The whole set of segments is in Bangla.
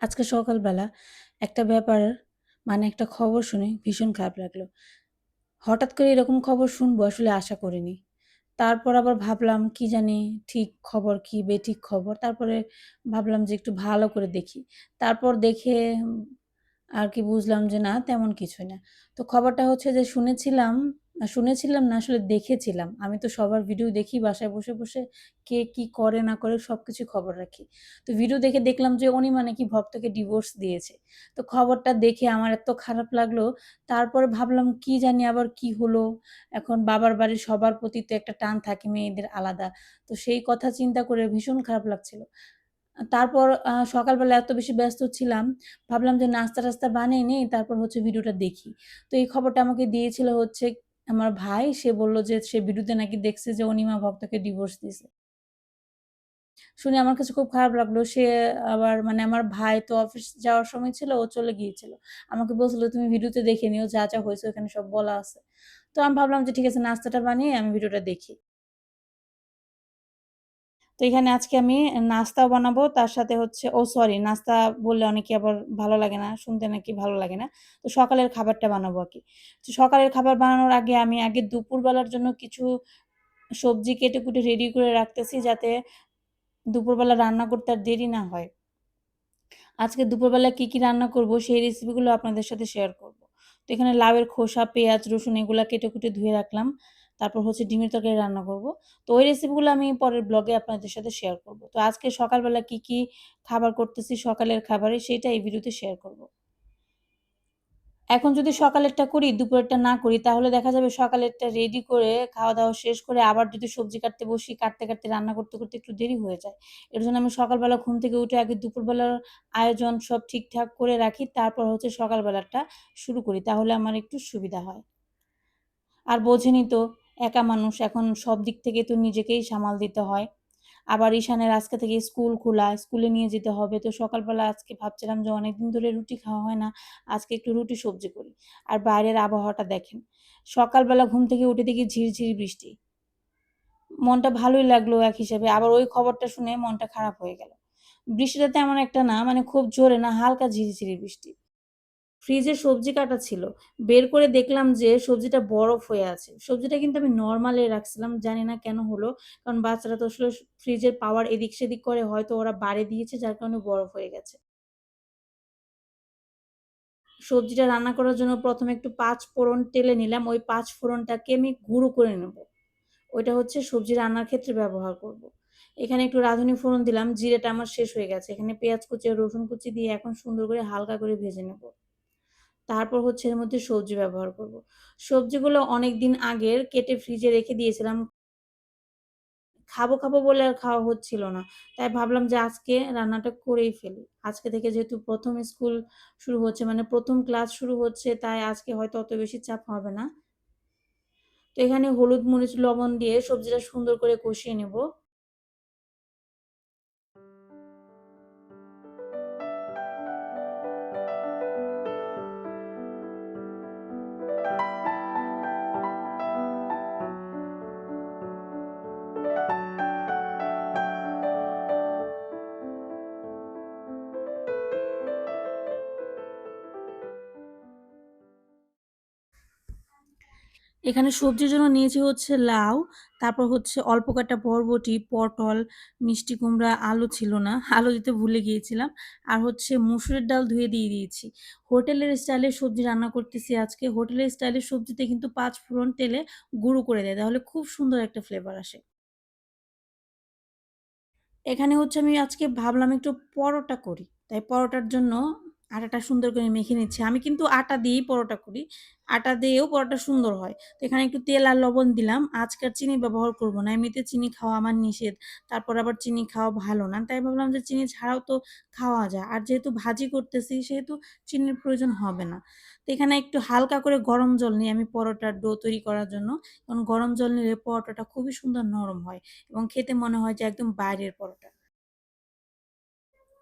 আজকে সকালবেলা একটা ব্যাপার মানে একটা খবর শুনে ভীষণ খারাপ লাগল। হঠাৎ করে এরকম খবর শুনব আসলে আশা করিনি। তারপর আবার ভাবলাম কি জানি ঠিক খবর কি বেঠিক খবর। তারপরে ভাবলাম যে একটু ভালো করে দেখি। তারপর দেখে আর কি বুঝলাম যে না তেমন কিছুই না। তো খবরটা হচ্ছে যে শুনেছিলাম, শুনেছিলাম না আসলে দেখেছিলাম। আমি তো সবার ভিডিও দেখি বাসায় বসে, বসে কে কি করে না করে সব কিছু খবর রাখি। তো ভিডিও দেখে দেখলাম যে উনি মানে কি ভক্তকে ডিভোর্স দিয়েছে। তো খবরটা দেখে আমার এত খারাপ লাগল। তারপরে ভাবলাম কি জানি আবার কি হলো? এখন বাবার বাড়ির সবার প্রতি তো একটা টান থাকে মেয়েদের আলাদা। তো সেই কথা চিন্তা করে ভীষণ খারাপ লাগছিল। তারপর সকালবেলা এত বেশি ব্যস্ত ছিলাম, ভাবলাম যে নাস্তা-টাস্তা বানিয়ে নেই, তারপর হচ্ছে ভিডিওটা দেখি। তো এই খবরটা আমাকে দিয়েছিল হচ্ছে আমার ভাই। সে বলল যে সে ভিডিওতে নাকি দেখছে যে অনিমা ভক্তকে ডিভোর্স দিছে। শুনে আমার কাছে খুব খারাপ লাগল। সে আবার মানে আমার ভাই তো অফিস যাওয়ার সময় ছিল, ও চলে গিয়েছিল। আমাকে বলছিল, "তুমি ভিডিওতে দেখে নিও যা, যা হয়েছে ওখানে সব বলা আছে।" তো আমি ভাবলাম যে ঠিক আছে নাস্তাটা বানিয়ে আমি ভিডিওটা দেখি। তো এখানে আজকে আমি নাস্তাও বানাবো। তার সাথে হচ্ছে ও সরি নাস্তা বললে অনেকে আবার ভালো লাগে না, শুনতে নাকি ভালো লাগে না। তো সকালের খাবারটা বানাবো আরকি। তো সকালের খাবার বানানোর আগে আমি আগে দুপুরবেলার জন্য কিছু সবজি কেটে-কুটে রেডি করে রাখতেছি যাতে দুপুরবেলা রান্না করতে আর দেরি না হয়। আজকে দুপুরবেলা কি, কি রান্না করব সেই রেসিপিগুলো আপনাদের সাথে শেয়ার করব। তো এখানে লাউয়ের খোসা, পেঁয়াজ, রসুন এগুলো কেটে-কুটে ধুয়ে রাখলাম। তারপর হচ্ছে ডিমের তরকারি রান্না করব। তো ওই রেসিপিগুলো আমি পরের ব্লগে আপনাদের সাথে শেয়ার করব। তো আজকে সকালবেলা কি, কি খাবার করতেছি সকালের খাবারে সেটা এই ভিডিওতে শেয়ার করব। এখন যদি সকালেরটা করি, দুপুরেরটা না করি তাহলে দেখা যাবে সকালেরটা রেডি করে খাওয়া-দাওয়া শেষ করে আবার যদি সবজি কাটতে বসি, কাটতে, কাটতে রান্না করতে, করতে একটু দেরি হয়ে যায়। এর জন্য আমি সকালবেলা ঘুম থেকে উঠে আগে দুপুরবেলার আয়োজন সব ঠিকঠাক করে রাখি। তারপর হচ্ছে সকালবেলাটা শুরু করি। তাহলে আমার একটু সুবিধা হয়। আর বোঝেনই তো একা মানুষ এখন সব দিক থেকে তো নিজেকেই সামাল দিতে হয়। আবার ঈশানের আজকে থেকে স্কুল খোলা, স্কুলে নিয়ে যেতে হবে। তো সকালবেলা আজকে ভাবছিলাম যে অনেকদিন ধরে রুটি খাওয়া হয় না। আজকে একটু রুটি সবজি করি। আর বাইরের আবহাওয়াটা দেখেন। সকালবেলা ঘুম থেকে উঠে দেখি ঝিরঝিরি বৃষ্টি। মনটা ভালোই লাগল এক হিসেবে। আবার ওই খবরটা শুনে মনটা খারাপ হয়ে গেল। বৃষ্টিটা তেমন একটা না মানে খুব জোরে না হালকা ঝিরিঝিরি বৃষ্টি। ফ্রিজে সবজি কাটা ছিল। বের করে দেখলাম যে সবজিটা বরফ হয়ে আছে। সবজিটা কিন্তু আমি নরমালে রাখছিলাম। জানি না কেন হলো। কারণ বাচ্চারা তো আসলে ফ্রিজের পাওয়ার এদিক-সেদিক করে, হয়তো ওরা বাড়ে দিয়েছে, যার কারণে বরফ হয়ে গেছে। সবজিটা রান্না করার জন্য প্রথমে একটু পাঁচ ফোড়ন তেলে নিলাম। ওই পাঁচ ফোড়নটাকে আমি গুঁড়ো করে নেব। ওইটা হচ্ছে সবজি রান্নার ক্ষেত্রে ব্যবহার করব। এখানে একটু রাঁধুনি ফোড়ন দিলাম। জিরাটা আমার শেষ হয়ে গেছে। এখানে পেঁয়াজ কুচি রসুন কুচি দিয়ে এখন সুন্দর করে হালকা করে ভেজে নেব। তারপর হচ্ছে এর মধ্যে সবজি ব্যবহার করব। সবজিগুলো অনেক দিন আগের কেটে ফ্রিজে রেখে দিয়েছিলাম। খাব, খাব বলে আর খাওয়া হচ্ছিল না। তাই ভাবলাম যে আজকে রান্নাটা করেই ফেলি। আজকে থেকে যেহেতু প্রথম স্কুল শুরু হচ্ছে মানে প্রথম ক্লাস শুরু হচ্ছে তাই আজকে হয়তো অত বেশি চাপ হবে না। তো এখানে হলুদ, মরিচ, লবণ দিয়ে সবজিটা সুন্দর করে কষিয়ে নেব। এখানে সবজির জন্য নিয়েছি হচ্ছে লাউ, তারপর হচ্ছে অল্প কয়েকটা বরবটি, পটল, মিষ্টি কুমড়া, আলু ছিল না। আলু দিতে ভুলে গিয়েছিলাম। আর হচ্ছে মুসুরের ডাল ধুয়ে দিয়ে দিয়েছি। হোটেলের স্টাইলে সবজি রান্না করতেছি আজকে। হোটেলের স্টাইলের সবজিতে কিন্তু পাঁচ ফোড়ন তেলে গুঁড়ো করে দেয়। তাহলে খুব সুন্দর একটা ফ্লেভার আসে। এখানে হচ্ছে আমি আজকে ভাবলাম একটু পরোটা করি। তাই পরোটার জন্য আটাটা সুন্দর করে মেখে নিচ্ছি। আমি কিন্তু আটা দিয়েই পরোটা করি। আটা দিয়েও পরোটা সুন্দর হয়। তো এখানে একটু তেল আর লবণ দিলাম। আজকে আর চিনি ব্যবহার করব না। এমনিতে চিনি খাওয়া আমার নিষেধ। তারপর আবার চিনি খাওয়া ভালো না। তাই ভাবলাম যে চিনি ছাড়াও তো খাওয়া যায়। আর যেহেতু ভাজি করতেছি, সেহেতু চিনির প্রয়োজন হবে না। তো এখানে একটু হালকা করে গরম জল নিয়ে আমি পরোটার ডো তৈরি করার জন্য কারণ গরম জল নিলে পরোটাটা খুবই সুন্দর নরম হয় এবং খেতে মনে হয় যে একদম বাইরের পরোটা।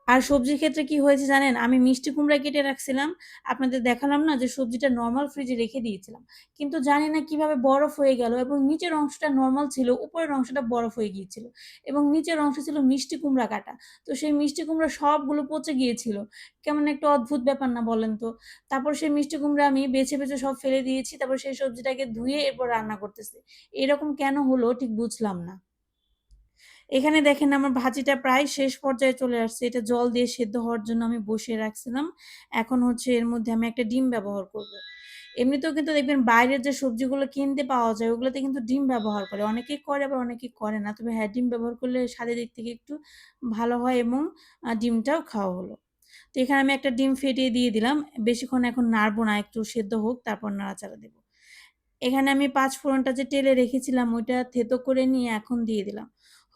আর সবজির ক্ষেত্রে কি হয়েছে জানেন? আমি মিষ্টি কুমড়া কেটে রাখছিলাম। আপনাদের দেখালাম না যে সবজিটা নর্মাল ফ্রিজে রেখে দিয়েছিলাম। কিন্তু জানি না কীভাবে বরফ হয়ে গেল এবং নিচের অংশটা নর্মাল ছিল, উপরের অংশটা বরফ হয়ে গিয়েছিল এবং নিচের অংশ ছিল মিষ্টি কুমড়া কাটা। তো সেই মিষ্টি কুমড়া সবগুলো পচে গিয়েছিল। কেমন একটা অদ্ভুত ব্যাপার না বলেন তো? তারপর সেই মিষ্টি কুমড়া আমি বেছে, বেছে সব ফেলে দিয়েছি। তারপর সেই সবজিটাকে ধুয়ে এরপর রান্না করতেছি। এরকম কেন হলো ঠিক বুঝলাম না। এখানে দেখেন আমার ভাজিটা প্রায় শেষ পর্যায়ে চলে আসছে। এটা জল দিয়ে সেদ্ধ হওয়ার জন্য আমি বসিয়ে রাখছিলাম। এখন হচ্ছে এর মধ্যে আমি একটা ডিম ব্যবহার করব। এমনিতেও কিন্তু দেখবেন বাইরের যে সবজিগুলো কিনতে পাওয়া যায় ওগুলোতে কিন্তু ডিম ব্যবহার করে। অনেকেই করে আবার অনেকেই করে না। তবে হ্যাঁ, ডিম ব্যবহার করলে স্বাদের দিক থেকে একটু ভালো হয় এবং ডিমটাও খাওয়া হলো। তো এখানে আমি একটা ডিম ফেটিয়ে দিয়ে দিলাম। বেশিক্ষণ এখন নাড়বো না, একটু সেদ্ধ হোক তারপর নাড়াচাড়া দেবো এখানে আমি পাঁচ ফোড়নটা যে টেলে রেখেছিলাম ওইটা থেতো করে নিয়ে এখন দিয়ে দিলাম।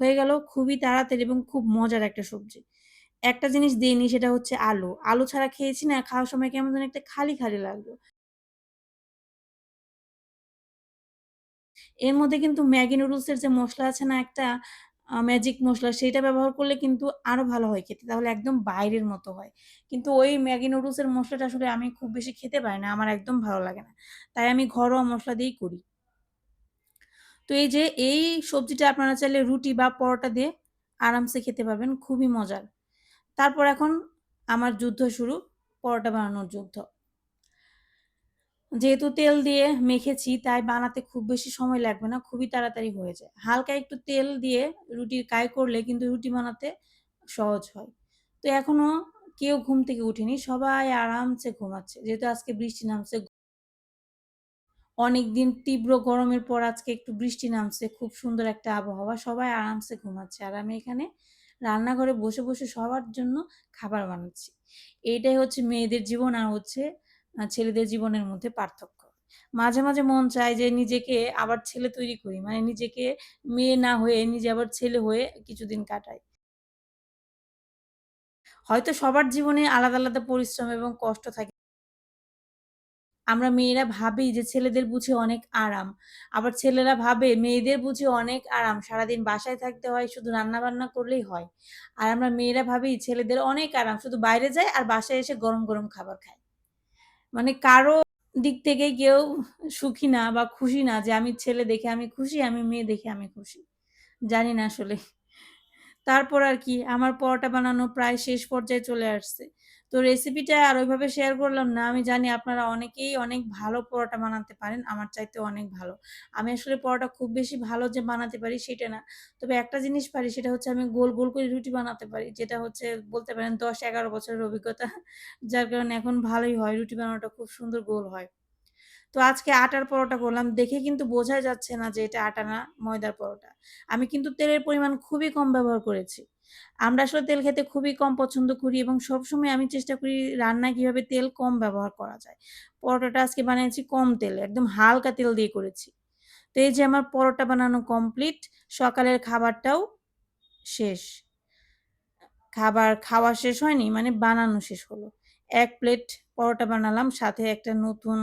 হয়ে গেল খুবই তাড়াতাড়ি এবং খুব মজার একটা সবজি। একটা জিনিস দেইনি সেটা হচ্ছে আলু। আলু ছাড়া খেয়েছি না, খাওয়ার সময় কেমন যেন একটা খালি, খালি লাগল। এর মধ্যে কিন্তু ম্যাগি নুডলসের যে মশলা আছে না একটা ম্যাজিক মশলা সেটা ব্যবহার করলে কিন্তু আরও ভালো হয় খেতে। তাহলে একদম বাইরের মতো হয়। কিন্তু ওই ম্যাগি নুডলসের মশলাটা আসলে আমি খুব বেশি খেতে পারি না। আমার একদম ভালো লাগে না। তাই আমি ঘরোয়া মশলা দিয়েই করি। তো এই যে এই সবজিটা আপনারা চাইলে রুটি বা পরোটা দিয়ে আরামসে খেতে পারবেন। খুবই মজার। তারপর এখন আমার যুদ্ধ শুরু, পরোটা বানানোর যুদ্ধ। যেহেতু তেল দিয়ে মেখেছি তাই বানাতে খুব বেশি সময় লাগবে না, খুবই তাড়াতাড়ি হয়ে যায়। হালকা একটু তেল দিয়ে রুটির কাই করলে কিন্তু রুটি বানাতে সহজ হয়। তো এখনও কেউ ঘুম থেকে উঠেনি। সবাই আরামসে ঘুমাচ্ছে। যেহেতু আজকে বৃষ্টি নামছে। অনেকদিন তীব্র গরমের পর আজকে একটু বৃষ্টি নামছে। খুব সুন্দর একটা আবহাওয়া। সবাই আরামসে ঘুমাচ্ছে। আর আমি এখানে রান্নাঘরে বসে, বসে সবার জন্য খাবার বানাচ্ছি। এইটাই হচ্ছে মেয়েদের জীবন আর হচ্ছে ছেলেদের জীবনের মধ্যে পার্থক্য। মাঝে, মাঝে মন চায় যে নিজেকে আবার ছেলে তৈরি করি। মানে নিজেকে মেয়ে না হয়ে নিজে আবার ছেলে হয়ে কিছুদিন কাটাই। হয়তো সবার জীবনে আলাদা, আলাদা পরিশ্রম এবং কষ্ট থাকে। আমরা মেয়েরা ভাবি যে ছেলেদের বুঝি অনেক আরাম। আবার ছেলেরা ভাবে মেয়েদের বুঝি অনেক আরাম। সারাদিন বাসায় থাকতে হয়, শুধু রান্না-বান্না করলেই হয়। আর আমরা মেয়েরা ভাবি ছেলেদের অনেক আরাম। শুধু বাইরে যায় আর বাসায় এসে গরম, গরম খাবার খায়। মানে কারও দিক থেকেই কেউ সুখী না বা খুশি না যে আমি ছেলে দেখে আমি খুশি, আমি মেয়ে দেখে আমি খুশি। জানি না আসলে। তারপর আর কি আমার পরোটা বানানো প্রায় শেষ পর্যায়ে চলে আসছে। তো রেসিপিটা আর ওইভাবে শেয়ার করলাম না। আমি জানি আপনারা অনেকেই অনেক ভালো পরোটা বানাতে পারেন। আমার চাইতে অনেক ভালো। আমি আসলে পরোটা খুব বেশি ভালো যে বানাতে পারি সেটা না। তবে একটা জিনিস পারি সেটা হচ্ছে আমি গোল, গোল করে রুটি বানাতে পারি। যেটা হচ্ছে বলতে পারেন দশ এগারো বছরের অভিজ্ঞতা। যার কারণে এখন ভালোই হয়। রুটি বানানোটা খুব সুন্দর গোল হয়। তো আজকে আটার পরোটা করলাম। দেখে কিন্তু বোঝাই যাচ্ছে না যে এটা আটা না, ময়দার পরোটা। আমি কিন্তু তেলের পরিমাণ খুবই কম ব্যবহার করেছি। আমরা আসলে তেল খেতে খুবই কম পছন্দ করি এবং সবসময় আমি চেষ্টা করি রান্নায় কীভাবে তেল কম ব্যবহার করা যায়। পরোটাটা আজকে বানিয়েছি কম তেলে, একদম হালকা তেল দিয়ে করেছি। তো এই যে আমার পরোটা বানানো কমপ্লিট। সকালের খাবারটাও শেষ। খাবার খাওয়া শেষ হয়নি, মানে বানানো শেষ হলো। এক প্লেট পরোটা বানালাম, সাথে একটা নতুন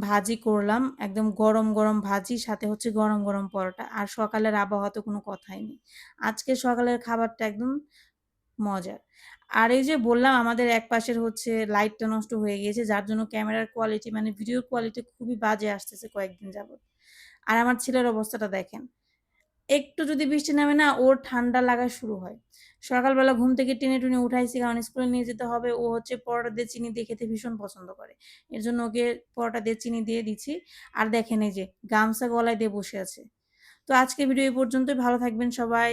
ভাজি করলাম। একদম গরম, গরম ভাজি, সাথে হচ্ছে গরম, গরম পরোটা। আর সকালের আবহাওয়া তো কোনো কথাই নেই। আজকে সকালের খাবারটা একদম মজার। আর এই যে বললাম আমাদের এক পাশের হচ্ছে লাইটটা নষ্ট হয়ে গিয়েছে যার জন্য ক্যামেরার কোয়ালিটি মানে ভিডিওর কোয়ালিটি খুবই বাজে আসতেছে কয়েকদিন যাবত আর আমার ছেলের অবস্থাটা দেখেন। একটু যদি বৃষ্টি নামে না, ওর ঠান্ডা লাগা শুরু হয়। সকালবেলা ঘুম থেকে টেনে টুনে উঠাইছি, কারণ স্কুলে নিয়ে যেতে হবে। ও হচ্ছে পরোটা দিয়ে চিনি দিয়ে খেতে ভীষণ পছন্দ করে। এর জন্য ওকে পরোটা দিয়ে চিনি দিয়ে দিচ্ছি। আর দেখেন এই যে, গামছা গলায় দিয়ে বসে আছে। তো আজকে ভিডিও এই পর্যন্তই। ভালো থাকবেন সবাই।